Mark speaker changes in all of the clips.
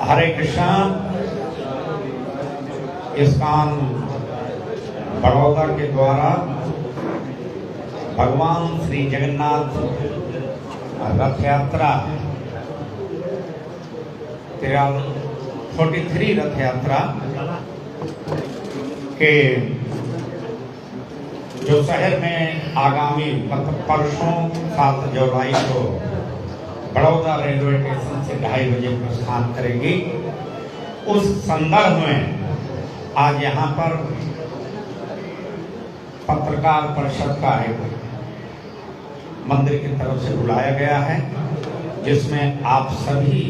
Speaker 1: हरे कृष्णा इसकान बड़ौदा के द्वारा भगवान श्री जगन्नाथ रथ यात्रा फोर्टी थ्री रथ यात्रा के जो शहर में आगामी परसों सात जुलाई को बड़ौदा रेलवे स्टेशन से ढाई बजे प्रस्थान करेगी। उस संदर्भ में आज यहाँ पर पत्रकार परिषद का एक मंदिर की तरफ़ से बुलाया गया है, जिसमें आप सभी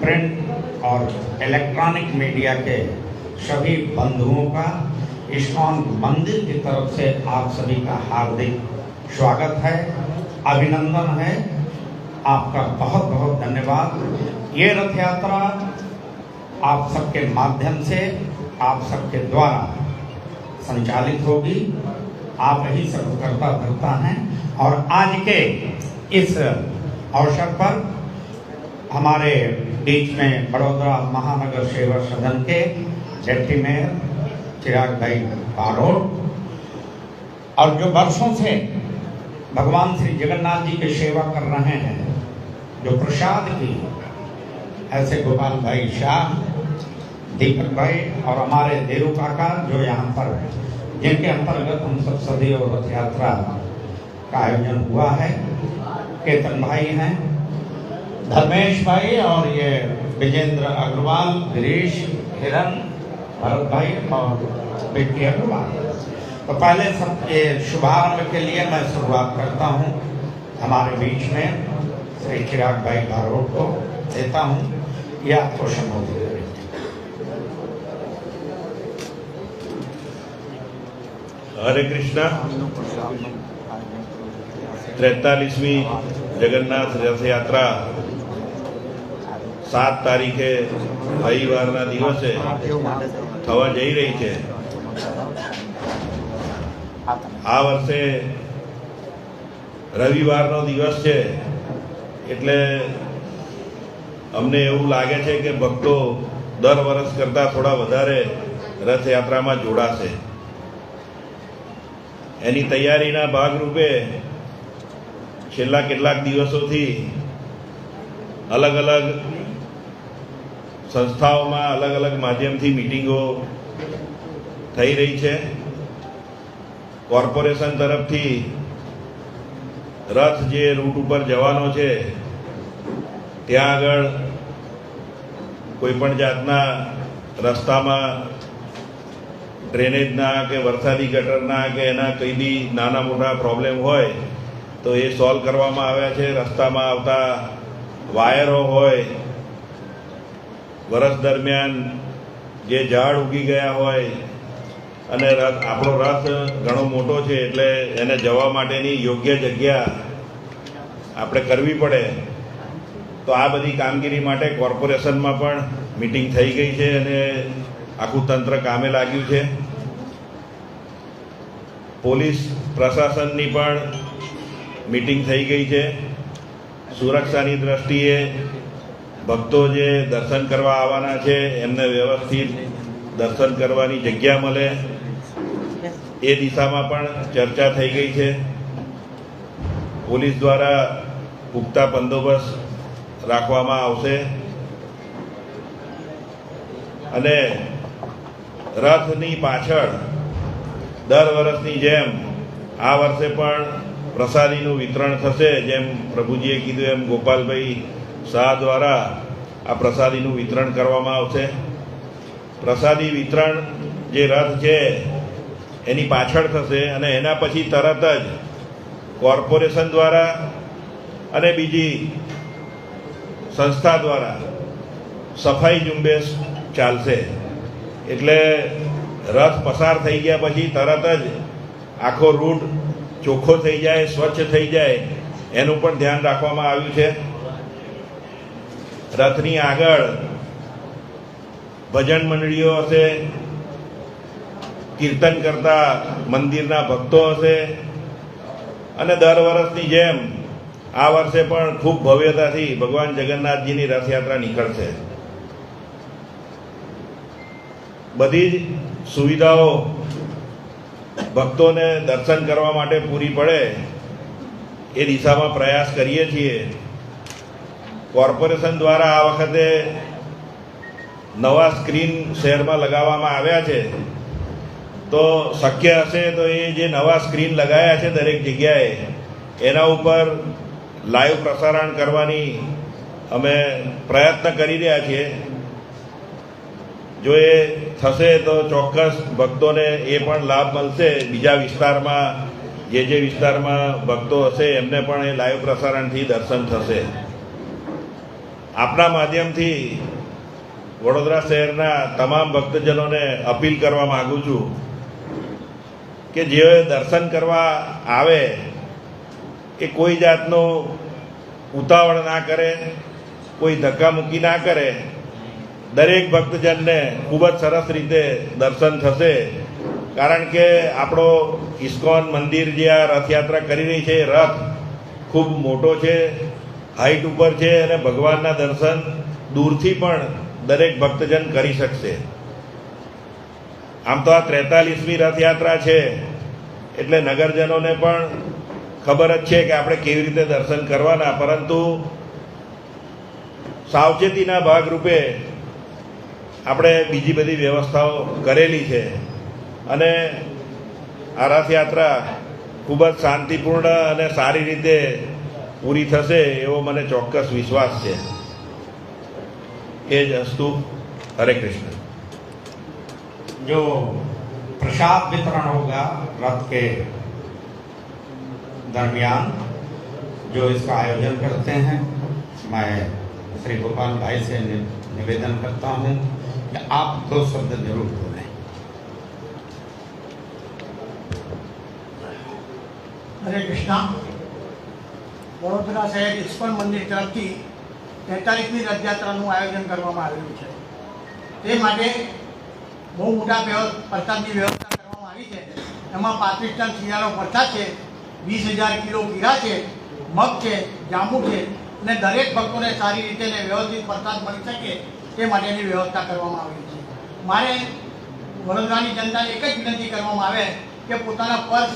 Speaker 1: प्रिंट और इलेक्ट्रॉनिक मीडिया के सभी बंधुओं का, इस्कॉन मंदिर की तरफ़ से आप सभी का हार्दिक स्वागत है, अभिनंदन है। आपका बहुत बहुत धन्यवाद। ये रथ यात्रा आप सबके माध्यम से, आप सबके द्वारा संचालित होगी। आप ही सब करता धरता हैं और आज के इस अवसर पर हमारे बीच में बड़ौदा महानगर सेवा सदन के डिप्टी मेयर चिराग भाई बारोट और जो वर्षों से भगवान श्री जगन्नाथ जी की सेवा कर रहे हैं जो प्रसाद की। ऐसे गोपाल भाई शाह, दीपक भाई और हमारे देरू काका जो यहाँ पर जिनके अंतर्गत हम सब सदैव रथ यात्रा का आयोजन हुआ है, केतन भाई हैं, धर्मेश भाई और ये विजेंद्र अग्रवाल, गिरीश हिरन भरत भाई और बेटी अग्रवाल। तो पहले सब ये शुभारंभ के लिए मैं शुरुआत करता हूँ हमारे बीच में। श्री चिराग भाई बारोट को देता हूँ ये आपको संबोधित करेंगे
Speaker 2: હરે કૃષ્ણ ત્રેતાલીસમી જગન્નાથ રથયાત્રા સાત તારીખે રવિવારના દિવસે થવા જઈ રહી છે આ વર્ષે રવિવારનો દિવસ છે એટલે અમને એવું લાગે છે કે ભક્તો દર વર્ષ કરતાં થોડા વધારે રથયાત્રામાં જોડાશે. એની તૈયારીના ભાગરૂપે છેલ્લા કેટલાક દિવસોથી અલગ અલગ સંસ્થાઓમાં અલગ અલગ માધ્યમથી મિટિંગો થઈ રહી છે. કોર્પોરેશન તરફથી રથ જે રૂટ ઉપર જવાનો છે, ત્યાં આગળ કોઈ પણ જાતના રસ્તામાં ડ્રેનેજના કે વરસાદી ગટરના કે એના કંઈ બી નાના મોટા પ્રોબ્લેમ હોય, તો એ સોલ્વ કરવામાં આવ્યા છે. રસ્તામાં આવતા વાયરો હોય, વરસ દરમિયાન જે ઝાડ ઉગી ગયા હોય અને રથ આપણો રથ ઘણો મોટો છે, એટલે એને જવા માટેની યોગ્ય જગ્યા આપણે કરવી પડે. તો આ બધી કામગીરી માટે કોર્પોરેશનમાં પણ મિટિંગ થઈ ગઈ છે અને આખું તંત્ર કામે લાગ્યું છે. પોલીસ પ્રશાસનની પણ મિટિંગ થઈ ગઈ છે. સુરક્ષાની દ્રષ્ટિએ ભક્તો જે દર્શન કરવા આવવાના છે, એમને વ્યવસ્થિત દર્શન કરવાની જગ્યા મળે. એ દિશામાં પણ ચર્ચા થઈ ગઈ છે. પોલીસ દ્વારા પુખ્તા બંદોબસ્ત રાખવામાં આવશે. અને રથની પાછળ દર વર્ષની જેમ આ વર્ષે પણ પ્રસાદીનું વિતરણ થશે, જેમ પ્રભુજીએ કીધું એમ ગોપાલભાઈ શાહ દ્વારા આ પ્રસાદીનું વિતરણ કરવામાં આવશે. પ્રસાદી વિતરણ જે રથ છે એની પાછળ થશે અને એના પછી તરત જ કોર્પોરેશન દ્વારા અને બીજી સંસ્થા દ્વારા સફાઈ ઝુંબેશ ચાલશે. એટલે રથ પસાર થઈ ગયા પછી તરત જ આખો રૂટ ચોખ્ખો થઈ જાય, સ્વચ્છ થઈ જાય, એનું પણ ધ્યાન રાખવામાં આવ્યું છે. રથની આગળ ભજન મંડળીઓ હશે કીર્તન કરતા મંદિરના ભક્તો હશે. અને દર વર્ષની જેમ આ વર્ષે પણ ખૂબ ભવ્યતાથી ભગવાન જગન્નાથજીની રથયાત્રા નીકળશે. બધી જ સુવિધાઓ ભક્તોને દર્શન કરવા માટે પૂરી પડે એ દિશામાં પ્રયાસ કરીએ છીએ. કોર્પોરેશન દ્વારા આ વખતે નવા સ્ક્રીન શહેરમાં લગાવવામાં આવ્યા છે. તો શક્ય હશે તો એ જે નવા સ્ક્રીન લગાયા છે દરેક જગ્યાએ, એના ઉપર લાઈવ પ્રસારણ કરવાની અમે પ્રયત્ન કરી રહ્યા છીએ. જો એ થશે તો ચોક્કસ ભક્તોને એ પણ લાભ મળશે. બીજા વિસ્તારમાં, જે જે વિસ્તારમાં ભક્તો હશે, એમને પણ એ લાઈવ પ્રસારણથી દર્શન થશે. આપના માધ્યમથી વડોદરા શહેરના તમામ ભક્તજનોને અપીલ કરવા માગું છું કે જે દર્શન કરવા આવે, એ કોઈ જાતનું ઉતાવળ ના કરે, કોઈ ધક્કામુક્કી ના કરે. દરેક ભક્તજનને ખૂબ જ સરસ રીતે દર્શન થશે. કારણ કે આપણો ઇસ્કોન મંદિર જે આ રથયાત્રા કરી રહી છે, એ રથ ખૂબ મોટો છે, હાઈટ ઉપર છે અને ભગવાનના દર્શન દૂરથી પણ દરેક ભક્તજન કરી શકશે. આમ તો આ ત્રેતાલીસમી રથયાત્રા છે. એટલે નગરજનોને પણ ખબર જ છે કે આપણે કેવી રીતે દર્શન કરવાના. પરંતુ સાવચેતીના ભાગરૂપે આપણે બીજી બધી વ્યવસ્થાઓ કરેલી છે. અને આ રથયાત્રા ખૂબ જ શાંતિપૂર્ણ અને સારી રીતે પૂરી થશે એવો મને ચોક્કસ વિશ્વાસ છે. એ જ અસ્તુ. હરે કૃષ્ણ.
Speaker 1: जो प्रसाद वितरण होगा रथ के दरमियान जो इसका आयोजन करते हैं मैं श्री गोपाल भाई से नि- निवेदन करता हूं कि आप दो शब्द जरूर बोलें
Speaker 3: હરે કૃષ્ણ વડોદરા શહેર ઇસ્કોન મંદિર તરફથી તેતાલીસમી રથયાત્રાનું આયોજન કરવામાં આવેલું છે તે માટે બહુ મોટા પ્રસાદની વ્યવસ્થા કરવામાં આવી છે. એમાં પાંત્રીસ ટન શિયાળો પ્રસાદ છે, વીસ હજાર કિલો ગીરા છે, મગ છે, જાંબુ છે, અને દરેક ભક્તોને સારી રીતે ને વ્યવસ્થિત પ્રસાદ મળી શકે તે માટેની વ્યવસ્થા કરવામાં આવી છે. મારે વડોદરાની જનતાને એક જ વિનંતી કરવામાં આવે કે પોતાના પર્સ,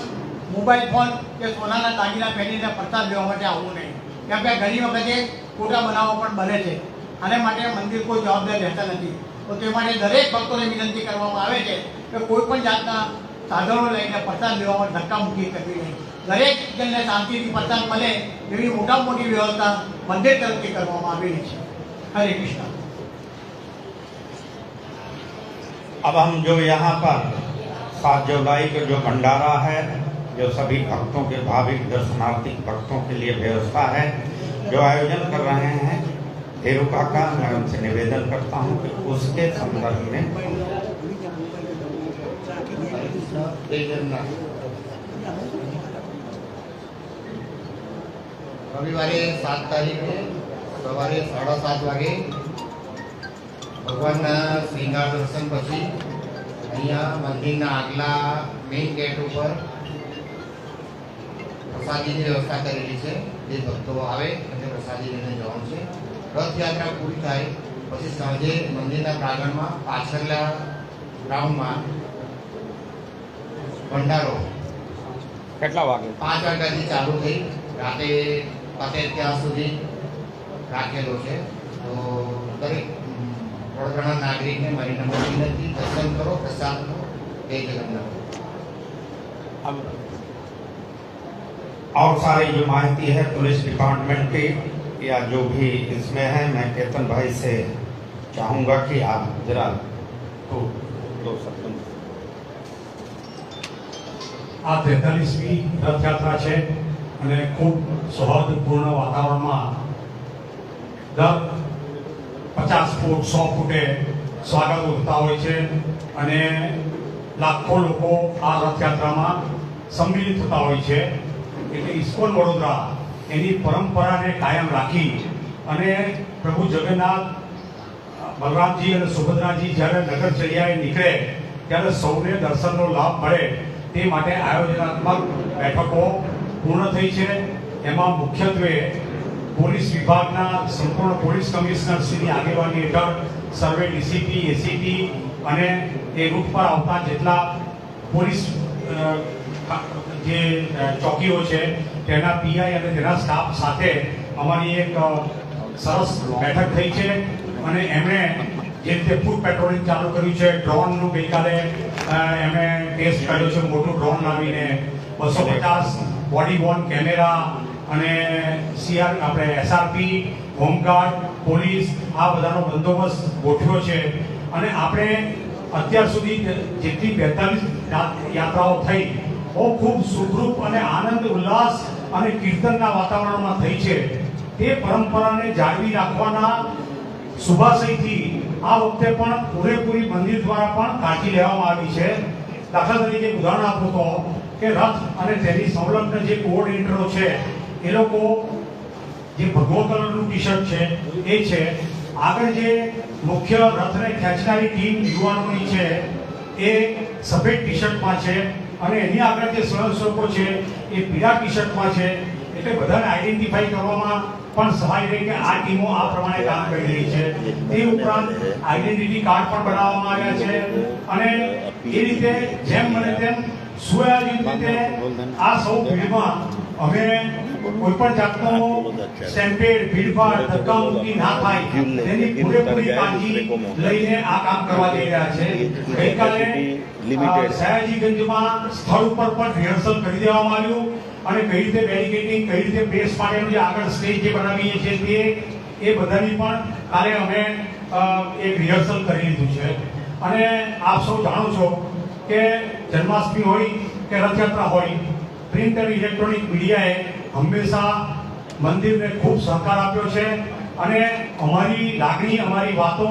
Speaker 3: મોબાઈલ ફોન કે સોનાના દાગીના પહેરીને પ્રસાદ લેવા માટે આવવું નહીં. કેમ કે ઘણી વખતે ખોટા બનાવો પણ બને છે. આને માટે મંદિર કોઈ જવાબદાર રહેતા નથી. તો તે માટે દરેક ભક્તોને વિનંતી કરવામાં આવે છે કે કોઈ પણ જાતના સાધનો લઈને પ્રસાદ લેવામાં ધક્કામુક્કી કરવી નહીં દરેક જણને શાંતિથી પ્રસાદ મળે એવી મોટા મોટી વ્યવસ્થા મંદિર તરફથી કરવામાં આવેલી છે હરે કૃષ્ણ
Speaker 1: अब हम जो यहाँ पर सात जुलाई को जो भंडारा है जो सभी भक्तों के भाविक दर्शनार्थी भक्तों के लिए व्यवस्था है जो आयोजन कर रहे हैं धेरू काका मैं उनसे निवेदन करता हूँ कि उसके संदर्भ में
Speaker 4: રવિવારે સાત તારીખે સવારે સાડા સાત વાગે ભગવાનના શ્રીંગાર દર્શન પછી અહીંયા મંદિરના આગલા મેઇન ગેટ ઉપર પ્રસાદીની વ્યવસ્થા કરેલી છે જે ભક્તો આવે અને પ્રસાદી લઈને જવાનું છે રથયાત્રા પૂરી થાય પછી સાંજે મંદિરના પ્રાંગણમાં પાછળના ગ્રાઉન્ડમાં ભંડારો
Speaker 1: કેટલા વાગે
Speaker 4: પાંચ વાગ્યાથી ચાલુ થઈ રાતે પતે ત્યાં સુધી રાખેલો છે તો દરેક ઉમ, વડોદરાના નાગરિકને મારી નમ્ર વિનંતી દર્શન કરો પ્રસાદ લો જય જગન્નાથ
Speaker 1: अब और सारी जो माहिती है पुलिस डिपार्टमेंट की या जो भी इसमें है मैं केतन भाई से चाहूंगा कि आप जरा तो दो शब्द
Speaker 5: આ તેતાલીસમી રથયાત્રા છે અને ખૂબ સૌહાર્દપૂર્ણ વાતાવરણમાં દર પચાસ ફૂટ સો ફૂટે સ્વાગત ઉઠતા હોય છે અને લાખો લોકો આ રથયાત્રામાં સંમિલિત થતા હોય છે એટલે ઇસ્કોન વડોદરા એની પરંપરાને કાયમ રાખી અને પ્રભુ જગન્નાથ, બલરામજી અને સુભદ્રાજી જ્યારે નગરચર્યાએ નીકળે, ત્યારે સૌને દર્શનનો લાભ મળે તે માટે આયોજનાત્મક બેઠકો પૂર્ણ થઈ છે. એમાં મુખ્યત્વે પોલીસ વિભાગના સંપૂર્ણ પોલીસ કમિશનરશ્રીની આગેવાની હેઠળ સર્વે ડીસીપી, એસીપી અને એ રૂટ પર આવતા જેટલા પોલીસ જે ચોકીઓ છે તેના પીઆઈ અને તેના સ્ટાફ સાથે અમારી એક સરસ બેઠક થઈ છે અને એમણે જે રીતે ફૂડ પેટ્રોલિંગ ચાલુ કર્યું છે ડ્રોનનું ગઈકાલે એમણે ટેસ્ટ કર્યો છે, મોટું ડ્રોન લાવીને. બસો પચાસ બોડી વોર્ન કેમેરા અને સીઆર આપણે એસઆરપી હોમગાર્ડ પોલીસ આ બધાનો બંદોબસ્ત ગોઠવ્યો છે. અને આપણે અત્યાર સુધી જેટલી બેતાલીસ યાત્રાઓ થઈ, બહુ ખૂબ સુખરૂપ અને આનંદ, ઉલ્લાસ અને કીર્તનના વાતાવરણમાં થઈ છે. તે પરંપરાને જાળવી રાખવાના શુભાશયથી આ વખતે પણ પૂરેપૂરી મંદિર દ્વારા પણ કાળજી લેવામાં આવી છે. દાખલા તરીકે ઉદાહરણ આપું તો, કે રથ અને તેની સંલગ્ન જે કોઓર્ડિનેટરો છે, એ લોકો જે ભગવો કલરનું ટી શર્ટ છે, એ છે. આગળ જે મુખ્ય રથને ખેંચનારી ટીમ યુવાનોની છે, એ સફેદ ટી શર્ટમાં છે અને એની આગળ જે સ્વયંસેવકો છે એ પીળા ટી શર્ટમાં છે, એટલે બધાને આઈડેન્ટિફાઈ કરવામાં પણ સહાય રહે કે આ ટીમો આ પ્રમાણે કામ કરી રહી છે. તે ઉપરાંત આઈડેન્ટિટી કાર્ડ પણ બનાવવામાં આવ્યા છે. અને એ રીતે જેમ મને તેમ સુયોજિત રીતે આ સૌ ભીડમાં અમે કોઈ પણ જાતનો સેમ્પેડ ભીડભાડ ધક્કામુક્કી ના થાય તેની પૂરેપૂરી કાળજી લઈને આ કામ કરવા જઈ રહ્યા છે. ગઈકાલે સયાજીગંજમાં સ્થળ ઉપર પણ રિહર્સલ કરી દેવામાં આવ્યું અને કઈ રીતે બેરિકેડિંગ કઈ રીતે પ્રેસ માટેનું જે આગળ સ્ટેજ જે બનાવીએ છીએ તે એ બધાની પણ કાલે અમે એક રિહર્સલ કરી લીધું છે. અને આપ સૌ જાણો છો કે જન્માષ્ટમી હોય કે રથયાત્રા હોય પ્રિન્ટ અને ઇલેક્ટ્રોનિક મીડિયાએ હંમેશા મંદિરને ખૂબ સહકાર આપ્યો છે અને અમારી લાગણી, અમારી વાતો,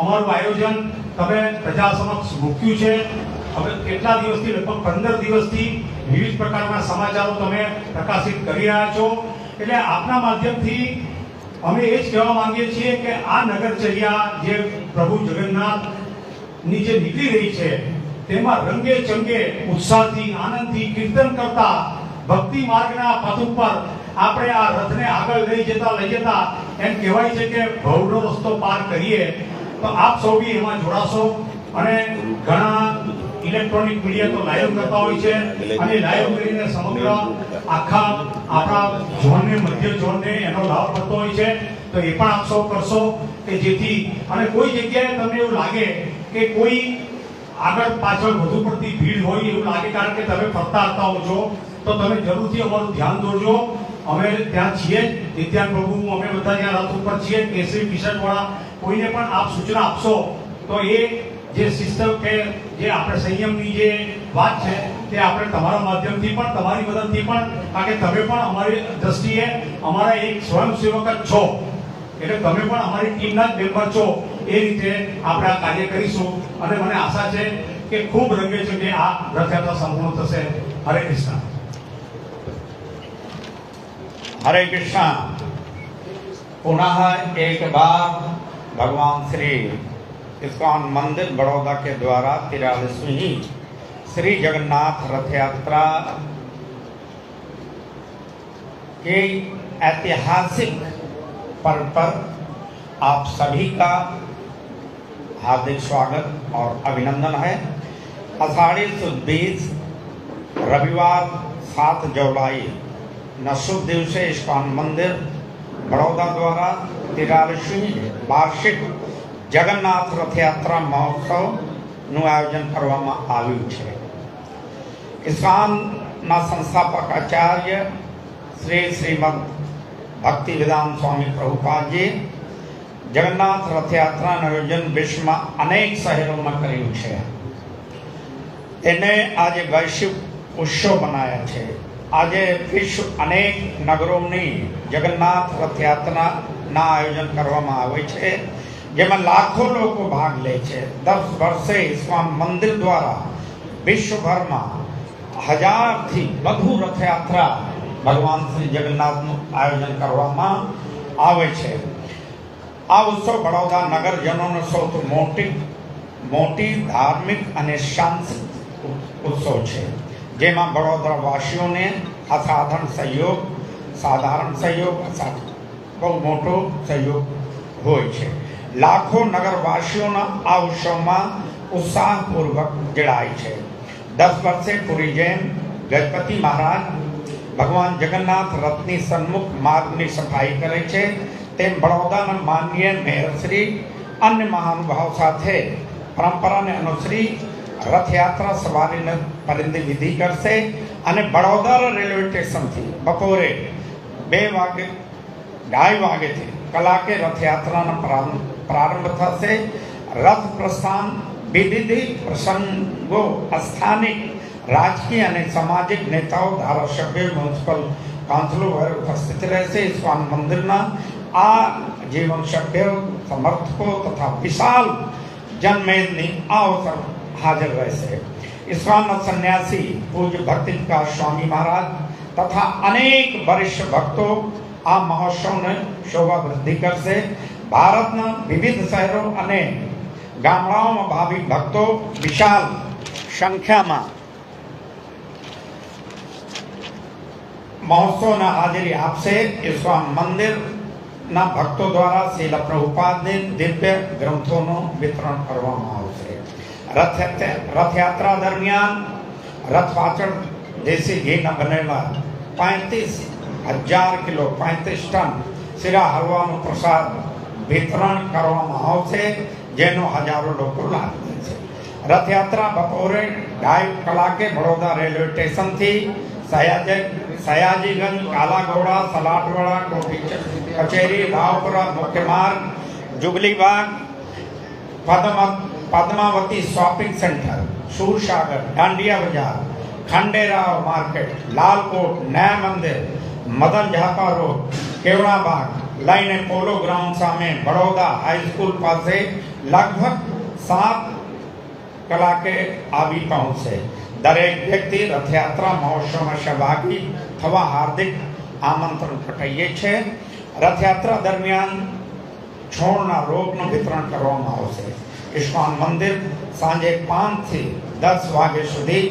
Speaker 5: અમારું આયોજન તમે પ્રજા સમક્ષ મૂક્યું છે. હવે કેટલા દિવસથી, લગભગ પંદર દિવસથી વિવિધ પ્રકારના સમાચારો તમે પ્રકાશિત કરી રહ્યા છો. એટલે આપના માધ્યમથી અમે એ જ કહેવા માંગીએ છીએ કે આ નગરચર્યા જે પ્રભુ જગન્નાથની જે નીકળી રહી છે, તેમાં રંગે ચંગે ઉત્સાહથી, આનંદથી કીર્તન કરતા ભક્તિ માર્ગના પથ ઉપર આપણે આ રથને આગળ લઈ જતા લઈ જતા એમ કહેવાય છે કે ભવનો રસ્તો પાર કરીએ, તો આપ સૌ બી એમાં જોડાશો. અને ઘણા ઇલેક્ટ્રોનિક મીડિયા તો લાઈવ કરતા હોય છે અને લાઈવ કરીને સમગ્ર આખા આપણા ઝોનને, મધ્ય ઝોનને એનો લાભ મળતો હોય છે. તો એ પણ આપ સૌ કરશો કે જેથી અને કોઈ જગ્યાએ તમને એવું લાગે કે કોઈ આગળ પાછળ વધુ પડતી ભીડ હોય એવું લાગે, કારણ કે તમે ફરતા આવતા હો છો. તો તમે જરૂરથી અમારું ધ્યાન દોરજો. અમે ત્યાં છીએ નિત્યાન પ્રભુ, અમે બધા ત્યાં રથ ઉપર છીએ કેસરી ટી વાળા. કોઈને પણ આપ સૂચના આપશો. તો એ જે સિસ્ટમ કે જે આપણે સંયમની જે વાત છે, તે આપણે તમારા માધ્યમથી પણ, તમારી મદદથી પણ, કારણ કે તમે પણ અમારી દ્રષ્ટિએ અમારા એક સ્વયંસેવક જ છો. એટલે તમે પણ અમારી ટીમના જ મેમ્બર છો. એ રીતે આપણે આ કાર્ય કરીશું. અને મને આશા છે કે ખૂબ રંગે છે કે આ રથયાત્રા સંપૂર્ણ થશે. હરે કૃષ્ણ.
Speaker 1: हरे कृष्णा। पुनः एक बार भगवान श्री इस्कॉन मंदिर बड़ौदा के द्वारा तिरालीसवीं श्री जगन्नाथ रथ यात्रा के ऐतिहासिक पर्व पर आप सभी का हार्दिक स्वागत और अभिनंदन है। अषाढ़ी सुद बीस रविवार सात जुलाई ના શુભ દિવસે ઇસ્કોન મંદિર વડોદરા દ્વારા તિરાલીસમી વાર્ષિક જગન્નાથ રથયાત્રા મહોત્સવનું આયોજન કરવામાં આવ્યું છે. ઇસ્કોનના સંસ્થાપક આચાર્ય શ્રી શ્રીમદ ભક્તિવિધાન સ્વામી પ્રભુપાદજી જગન્નાથ રથયાત્રાનું આયોજન વિશ્વમાં અનેક શહેરોમાં કર્યું છે. એને આજે વૈશ્વિક ઉત્સવ બનાવ્યા છે. આજે વિશ્વ અનેક નગરોની જગન્નાથ રથયાત્રાના આયોજન કરવામાં આવે છે, જેમાં લાખો લોકો ભાગ લે છે. દસ વર્ષે સ્વામ મંદિર દ્વારા વિશ્વભરમાં હજારથી વધુ રથયાત્રા ભગવાન શ્રી જગન્નાથનું આયોજન કરવામાં આવે છે. આ ઉત્સવ વડોદરા નગરજનોનો સૌથી મોટી મોટી ધાર્મિક અને સાંસ્કૃતિક ઉત્સવ છે. જેમાં વડોદરા વાસીઓને અસાધારણ સહયોગ, સાધારણ સહયોગ બહુ મોટો સહયોગ હોય છે. લાખો નગરવાસીઓના આ ઉત્સવમાં ઉત્સાહપૂર્વક જોડાય છે. દસ વર્ષે પુરી જૈન ગજપતિ મહારાજ ભગવાન જગન્નાથ રથની સન્મુખ માર્ગની સફાઈ કરે છે. તેમ વડોદરાના માનનીય મેયરશ્રી અન્ય મહાનુભાવ સાથે પરંપરાને અનુસરી રથયાત્રા સવારીને પરિંદી વિધિ કરશે અને વડોદરા રેલવે સ્ટેશનથી બપોરે બે વાગે, ઢાઈ વાગેથી કલાકે રથયાત્રાનો પ્રારંભ થશે. રથ પ્રસ્થાન વિવિધ પ્રસંગો સ્થાનિક રાજકીય અને સામાજિક નેતાઓ, ધારાસભ્યો, મ્યુનિસિપલ કાઉન્સિલો વગેરે ઉપસ્થિત રહેશે. સ્વામી મંદિરના આ જીવન સભ્યો, સમર્થકો તથા વિશાલ જનમેદની આ અવસર હાજર રહેશે ઇસ્કોનના સંન્યાસી પૂજ્ય ભક્તિ વિકાસ સ્વામી મહારાજ તથા અનેક વરિષ્ઠ ભક્તો આ મહોત્સવને શોભા વૃદ્ધિ કરશે ભારતના વિવિધ શહેરો અને ગામડાઓમાં ભાવિક ભક્તો વિશાળ સંખ્યામાં મહોત્સવના હાજરી આપશે ઇસ્કોન મંદિરના ભક્તો દ્વારા શીલ પ્રભુપાદને દિવ્ય ગ્રંથોનું વિતરણ કરવામાં આવશે રથ રથયાત્રા દરમિયાન રથ પાછળ દેશી ઘીના બનેલા પાંત્રીસ હજાર કિલો પાંત્રીસ ટન શીરા હલવાનું પ્રસાદ વિતરણ કરવામાં આવશે જેનો હજારો લોકો લાભ લેશે રથયાત્રા બપોરે ઢાઈ કલાકે બડોદરા રેલવે સ્ટેશનથી સયાજી સયાજીગંજ કાલાઘોડા સલાટવાડા કોઠી કચેરી રાવપુરા મુખ્ય માર્ગ જુબલીબાગ પદ્મ Padmavati shopping centre Sursagar Dandiya Bazaar Khanderao market Lalkot નયા મંદિર મદન ઝાપા રોડ કેવડાબાગ લઈને પોલો ગ્રાઉન્ડ સામે બડોદા હાઈસ્કૂલ પાસે લગભગ સાત કલાકે આવી પહોંચશે દરેક વ્યક્તિ રથયાત્રા મહોત્સવમાં સહભાગી થવા હાર્દિક આમંત્રણ પઠાઈએ છે રથયાત્રા દરમિયાન છોડના રોગનું વિતરણ કરવામાં આવશે ઇસ્કોન મંદિર સાંજે પાંચથી દસ વાગ્યા સુધી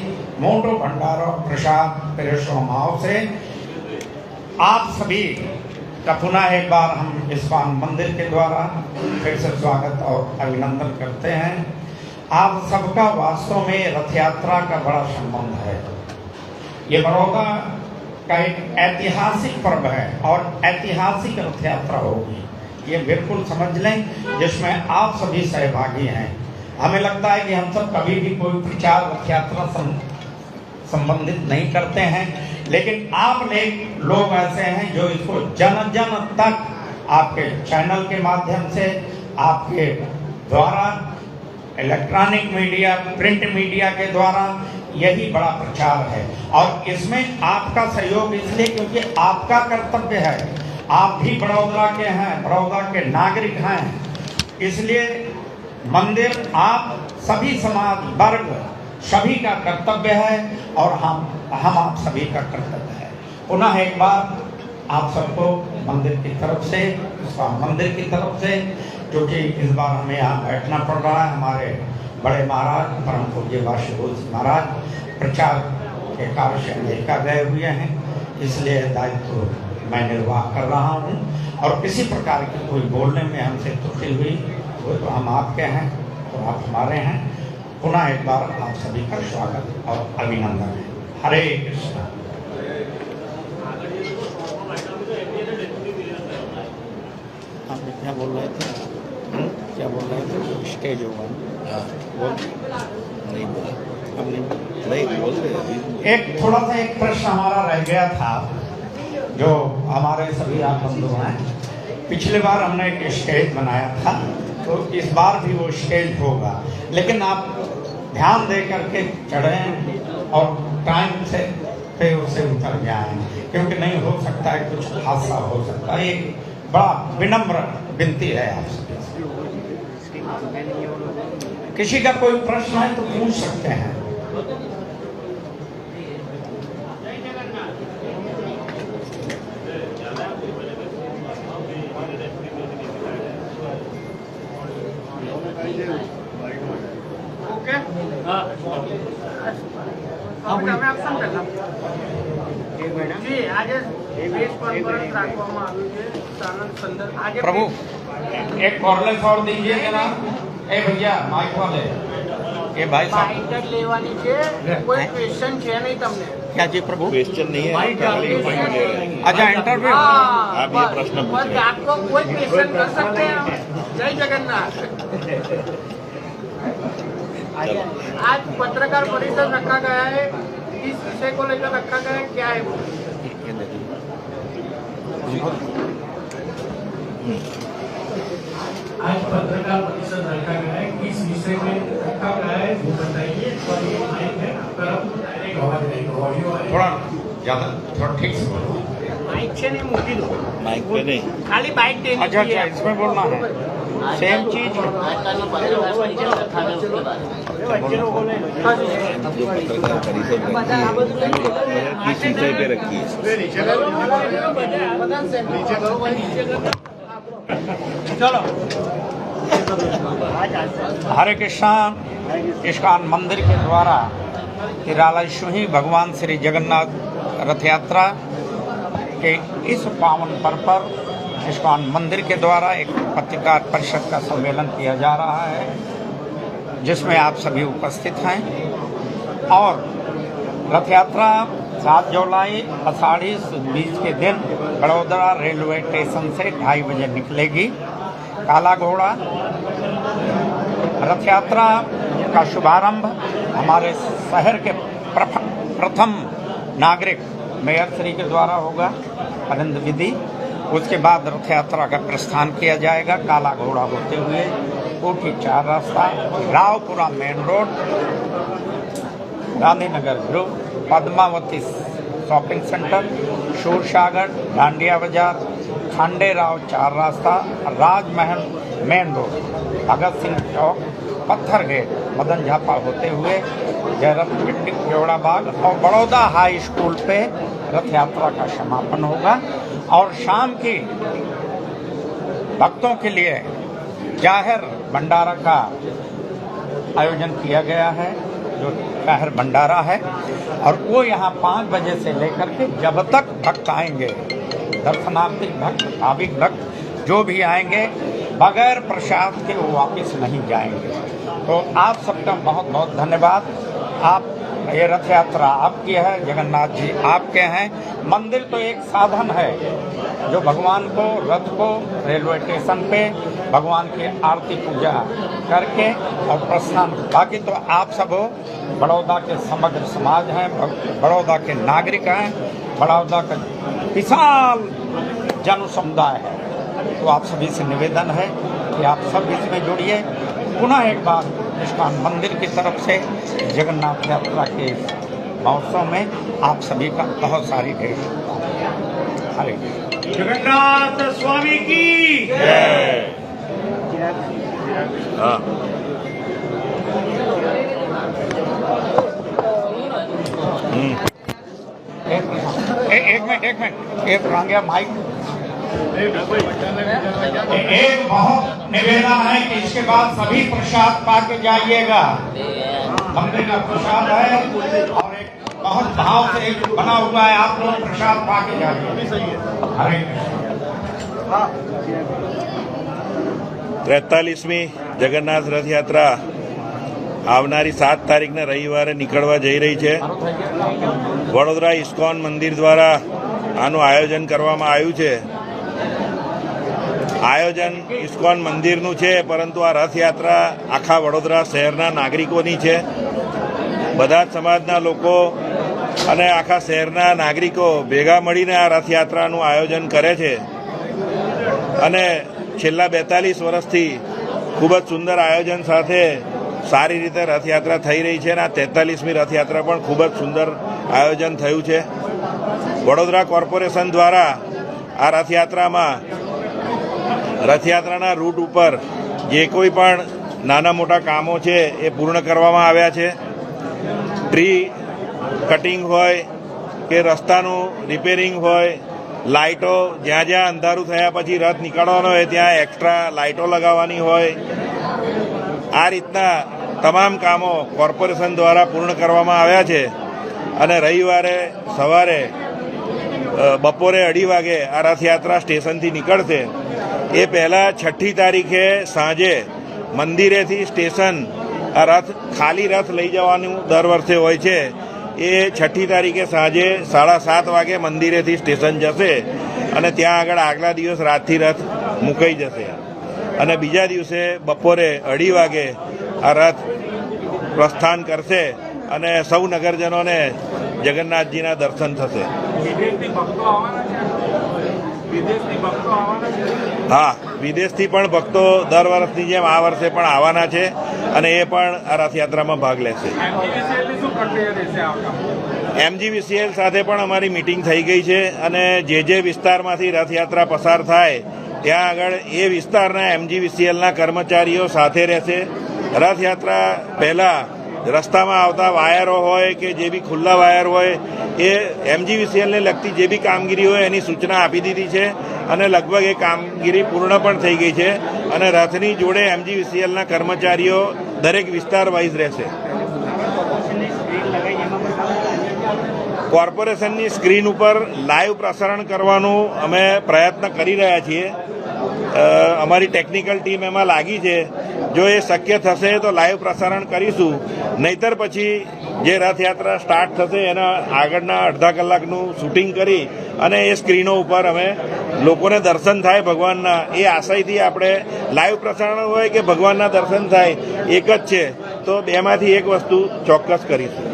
Speaker 1: મોટો ભંડારો પ્રસાદ પીરસવામાં આવશે आप सभी का पुनः एक बार हम इस्कॉन मंदिर के द्वारा फिर से स्वागत और अभिनंदन करते हैं आप सबका वास्तव में रथ यात्रा का बड़ा संबंध है ये बड़ौदा का एक ऐतिहासिक पर्व है और ऐतिहासिक रथ यात्रा होगी ये बिल्कुल समझ लें, जिसमें आप सभी सहभागी हैं। हमें लगता है कि हम सब कभी भी कोई प्रचार रथ यात्रा संबंधित नहीं करते हैं, लेकिन आप लोग ऐसे हैं जो इसको जन जन तक आपके चैनल के माध्यम से, आपके द्वारा, इलेक्ट्रॉनिक मीडिया, प्रिंट मीडिया के द्वारा यही बड़ा प्रचार है। और इसमें आपका सहयोग इसलिए क्योंकि आपका कर्तव्य है। आप भी बड़ौदा के हैं, बड़ौदा के नागरिक हैं। इसलिए मंदिर आप सभी समाज, वर्ग, सभी का कर्तव्य है और हम हम आप सभी का कर्तव्य है। पुनः एक बार आप सबको मंदिर की तरफ़ से मंदिर की तरफ़ से क्योंकि इस बार हमें यहाँ बैठना पड़ रहा है, हमारे बड़े महाराज, परम पूज्य वाशुभूष महाराज, प्रचार के कार्य से अमेरिका गए हुए हैं। इसलिए दायित्व मैं निर्वाह कर रहा हूँ। और किसी प्रकार की कोई बोलने में हमसे त्रुटि हुई वो तो हम आपके हैं और आप हमारे हैं। पुनः एक बार आप सभी का स्वागत और अभिनंदन है। हरे कृष्णा।
Speaker 6: आप क्या बोल रहे थे? हम्म? क्या बोल रहे थे? स्टेज होगा। हाँ, बोल। नहीं बोला। नहीं नहीं बोल रहे
Speaker 1: एक थोड़ा सा एक प्रश्न हमारा रह गया था। जो हमारे सभी आप बंधु हैं, पिछले बार हमने एक स्टेज बनाया था तो इस बार भी वो स्टेज होगा। लेकिन आप ध्यान दे करके चढ़ें और टाइम से पे उसे उतर जाए, क्योंकि नहीं हो सकता है, कुछ हादसा हो सकता है। एक बड़ा विनम्र विनती है आपसे किसी का कोई प्रश्न है तो पूछ सकते हैं।
Speaker 7: તમે આપશો ને પહેલા જી આજે પ્રેસ કોન્ફરન્સ રાખવામાં આવ્યું છે સાનંદ સંદર્ભ આજે
Speaker 1: प्रभु एक कॉर्नर छोड़ दीजिए जरा ए भैया माइक वाले ये भाई साहब
Speaker 7: બાઇક જ લેવાની છે કોઈ ક્વેશ્ચન છે નહીં તમને
Speaker 6: क्या जी प्रभु
Speaker 2: क्वेश्चन नहीं है खाली इंटरव्यू ले रहे हैं
Speaker 1: अच्छा इंटरव्यू
Speaker 7: हाँ,
Speaker 2: आप ये
Speaker 7: बस,
Speaker 2: प्रश्न पूछ
Speaker 7: बस
Speaker 2: रहे हैं।
Speaker 7: आपको कोई क्वेश्चन कर सकते हैं हम। जय जगन्नाथ आज पत्रकार परिषद रखा गया है। इस विषय को लेकर रखा गया है? क्या है वो?
Speaker 8: आज पत्रकार परिषद रखा गया है। किस विषय में रखा गया है वो बताइए। और ये माइक है पर डायरेक्ट आवाज़ नहीं ऑडियो
Speaker 1: थोड़ा ज़्यादा थोड़ा ठीक से बोलो।
Speaker 7: माइक से नहीं मोटी
Speaker 2: बाइक पे नहीं
Speaker 7: खाली बाइक देनी
Speaker 1: अच्छा अच्छा इसमें बोलना है सेम चीज़
Speaker 2: जो किसी जगह पे रखी है चलो
Speaker 1: हरे कृष्णा इस्कान मंदिर के द्वारा सु भगवान श्री जगन्नाथ रथ यात्रा के इस पावन पर्व पर इस्कॉन मंदिर के द्वारा एक पत्रकार परिषद का सम्मेलन किया जा रहा है, जिसमें आप सभी उपस्थित हैं। और रथ यात्रा सात जुलाई आषाढ़ी बीच के दिन बड़ोदरा रेलवे स्टेशन से ढाई बजे निकलेगी। काला घोड़ा रथ यात्रा का शुभारंभ हमारे शहर के प्रथम नागरिक मेयर श्री के द्वारा होगा आनंद विधि। उसके बाद रथ यात्रा का प्रस्थान किया जाएगा, काला घोड़ा होते हुए, Kothi Char Rasta, Raopura main road Gandhinagar group, Padmavati shopping centre Sursagar Dandiya Bazaar, Khanderao Char Rasta, Rajmahal main road, Bhagat Singh Chowk, Pathar gate, Madan Jhapa होते हुए, जयरथ पिंडी केवड़ा बाग और बड़ौदा हाई स्कूल पे रथ यात्रा का समापन होगा और शाम की भक्तों के लिए ज़ाहिर भंडारा का आयोजन किया गया है, जो ज़ाहिर भंडारा है, और वो यहाँ पाँच बजे से लेकर के जब तक भक्त आएँगे, दर्शनार्थी भक्त, भाविक भक्त, जो भी आएँगे, बगैर प्रसाद के वो वापस नहीं जाएँगे। तो आप सबका बहुत बहुत धन्यवाद। आप ये रथ यात्रा आपकी है, जगन्नाथ जी आपके हैं। मंदिर तो एक साधन है, जो भगवान को, रथ को, रेलवे स्टेशन पे भगवान की आरती पूजा करके और प्रस्थान। बाकी तो आप सब बड़ौदा के समग्र समाज हैं बड़ौदा के नागरिक हैं, बड़ौदा का विशाल जन समुदाय है। तो आप सभी से निवेदन है कि आप सब इसमें जुड़िए। पुनः एक बार इस्कॉन मंदिर की तरफ़ से जगन्नाथ यात्रा के महोत्सव में आप सभी का बहुत सारी ढेर हरे कृष्ण।
Speaker 5: जगन्नाथ स्वामी की
Speaker 2: हाँ।
Speaker 1: एक मिनट एक मिनट एक मिनट। एक रह गया माइक। एक बहुत निवेदन है कि इसके बाद सभी प्रसाद पा के जाइएगा मंदिर का प्रसाद है और एक बहुत भाव से एक बना हुआ है आप लोग प्रसाद पा के जाइए हरे कृष्ण
Speaker 2: ત્રેતાલીસમી જગન્નાથ રથયાત્રા આવનારી સાત તારીખને રવિવારે નીકળવા જઈ રહી છે વડોદરા ઇસ્કોન મંદિર દ્વારા આનું આયોજન કરવામાં આવ્યું છે આયોજન ઇસ્કોન મંદિરનું છે, પરંતુ આ રથયાત્રા આખા વડોદરા શહેરના નાગરિકોની છે. બધા જ સમાજના લોકો અને આખા શહેરના નાગરિકો ભેગા મળીને આ રથયાત્રાનું આયોજન કરે છે. અને છેલ્લા બેતાલીસ વર્ષથી ખૂબ જ સુંદર આયોજન સાથે સારી રીતે રથયાત્રા થઈ રહી છે અને આ તેતાલીસમી રથયાત્રા પણ ખૂબ જ સુંદર આયોજન થયું છે. વડોદરા કોર્પોરેશન દ્વારા આ રથયાત્રામાં રથયાત્રાના રૂટ ઉપર જે કોઈ પણ નાના મોટા કામો છે એ પૂર્ણ કરવામાં આવ્યા છે. ટ્રી કટિંગ હોય કે રસ્તાનું રિપેરિંગ હોય, લાઇટો જ્યાં જ્યાં અંધારું થયા પછી રથ નીકળવાનો હોય ત્યાં એક્સ્ટ્રા લાઇટો લગાવવાની હોય. આ રીતના તમામ કામો કોર્પોરેશન દ્વારા પૂર્ણ કરવામાં આવ્યા છે. અને રવિવારે સવારે બપોરે અઢી વાગે આ રથયાત્રા સ્ટેશનથી નીકળશે. એ પહેલાં છઠ્ઠી તારીખે સાંજે મંદિરેથી સ્ટેશન આ રથ, ખાલી રથ લઈ જવાનું દર વર્ષે હોય છે. એ છઠ્ઠી તારીખે સાંજે સાડા સાત વાગે મંદિરેથી સ્ટેશન જશે અને ત્યાં આગળ આગલા દિવસ રાતથી રથ મુકાઈ જશે. અને બીજા દિવસે બપોરે અઢી વાગે આ રથ પ્રસ્થાન કરશે અને સૌ નગરજનોને જગન્નાથજીના દર્શન થશે. હા વિદેશથી પણ ભક્તો દર વર્ષની જેમ આ વર્ષે પણ આવવાના છે અને એ પણ આ રથયાત્રામાં ભાગ લેશે. એમજીવીસીએલ સાથે પણ અમારી મિટિંગ થઈ ગઈ છે અને જે જે વિસ્તારમાંથી રથયાત્રા પસાર થાય ત્યાં આગળ એ વિસ્તારના એમજીવીસીએલના કર્મચારીઓ સાથે રહેશે. રથયાત્રા પહેલાં રસ્તામાં આવતા વાયરો હોય કે જે બી ખુલ્લા વાયર હોય, એ એમજીવીસીએલને લગતી જે બી કામગીરી હોય એની સૂચના આપી દીધી છે અને લગભગ એ કામગીરી પૂર્ણ પણ થઈ ગઈ છે અને રથની જોડે એમજીવીસીએલના કર્મચારીઓ દરેક વિસ્તાર વાઇઝ રહેશે. કોર્પોરેશનની સ્ક્રીન ઉપર લાઈવ પ્રસારણ કરવાનું અમે પ્રયત્ન કરી રહ્યા છીએ. અમારી ટેકનિકલ ટીમ એમાં લાગી છે. જો એ શક્ય થશે તો લાઈવ પ્રસારણ કરીશું. નહીતર પછી જે રથયાત્રા સ્ટાર્ટ થશે, એના આગળના અડધા કલાકનું શૂટિંગ કરી અને એ સ્ક્રીનો ઉપર અમે લોકોને દર્શન થાય ભગવાનના. એ આશયથી આપણે લાઈવ પ્રસારણ હોય કે ભગવાનના દર્શન થાય, એક જ છે. તો બેમાંથી એક વસ્તુ ચોક્કસ કરીશું.